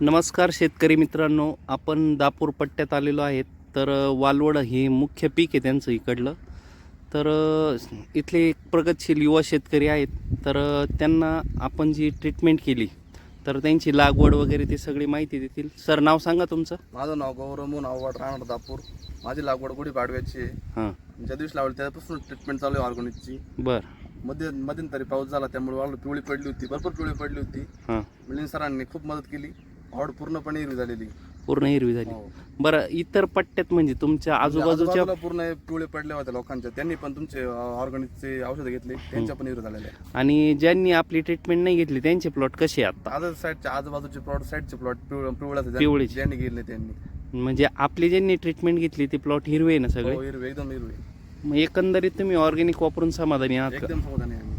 नमस्कार शेतकरी मित्रांनो आपण दापूर पट्ट्यात आलेलो आहेत. तर वालवड हे मुख्य पीक आहे त्यांचं इकडलं. तर इथले एक प्रगतशील युवा शेतकरी आहेत. तर त्यांना आपण जी ट्रीटमेंट केली तर त्यांची लागवड वगैरे ती सगळी माहिती देतील. सर नाव सांगा तुमचं. माझं नाव गौरव नाववाड राहणार दापूर. माझी लागवड गुढी पाडव्याची आहे. हां. ज्या दिवशी लावली त्यापासून ट्रीटमेंट चालू आहे ऑर्गॅनिकची बरं. मध्ये मध्यंतरी पाऊस झाला त्यामुळे वाळू पिवळी पडली होती. भरपूर पिवळी पडली होती. हां. मिलिंद सरांनी खूप मदत केली. आवड पूर्णपणे हिरवी झालेली. पूर्ण हिरवी झाली. हो. बरं इतर पट्ट्यात म्हणजे तुमच्या आजूबाजूच्या आजूबाजूला पूर्ण पिवळे पडले होते लोकांच्या त्यांनी पण तुमचे ऑर्गॅनिकचे औषधं घेतले. त्यांच्या पण हिरवी झालेल्या आहे. आणि ज्यांनी आपली ट्रीटमेंट नाही घेतली त्यांचे प्लॉट कसे आहे आता? आता साईडच्या आजूबाजूचे प्लॉट साईडचे प्लॉट पिवळ्या पिवळेचे. ज्यांनी गेले त्यांनी. म्हणजे आपली ज्यांनी ट्रीटमेंट घेतली ते प्लॉट हिरवे आहे ना सगळे? हो हिरवे एकदम हिरवे मग एकंदरीत तुम्ही ऑर्गॅनिक वापरून समाधानी आहात का? एकदम समाधानी आहे आम्ही.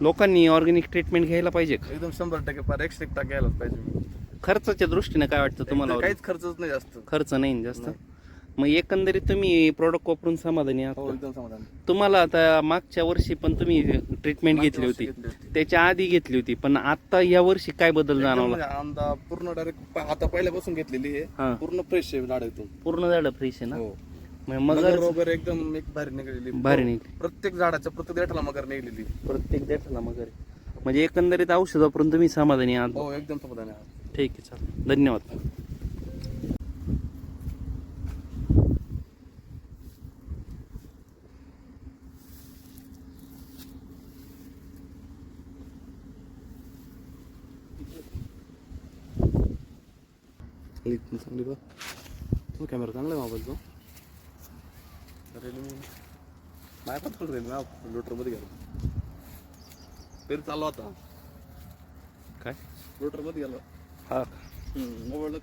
लोकांनी ऑर्गॅनिक ट्रीटमेंट घ्यायला पाहिजे का? एकदम शंभर टक्के पर एकशे एक टक्के यायलाच पाहिजे. खर्चाच्या दृष्टीने काय वाटतं तुम्हाला काहीच खर्चच नाही जास्त खर्च नाही जास्त. मग एकंदरीत तुम्ही प्रोडक्ट वापरून समाधानी आहात हो? एकदम समाधानी तुम्हाला आता मागच्या वर्षी पण तुम्ही ट्रीटमेंट घेतली होती. त्याच्या आधी घेतली होती पण आता या वर्षी काय बदल जाणवला आमदा पूर्ण डायरेक्ट आता पहिल्यापासून घेतलेली हा. आहे पूर्ण फ्रेश आहे झाड एकदम पूर्ण झालं फ्रेश आहे ना हो मगर मगर वगैरे एकदम एक भारी निघलेली भारी निघली. प्रत्येक झाडाच्या प्रत्येक देठाला मगर निघलेली प्रत्येक देठाला मगर आहे. म्हणजे एकंदरीत औषध वापरून तुम्ही समाधानी आहात हो एकदम समाधानी आहे. ठीक आहे चालेल. धन्यवाद. चांगली बघ तो कॅमेरा चांगला आहे मोबाईल तो रेल्वे नाही पण थोडं रेल्वे लोटरमध्ये गेलो. तरी चाललो आता. काय? लोटरमध्ये गेलो. हा मोबाईल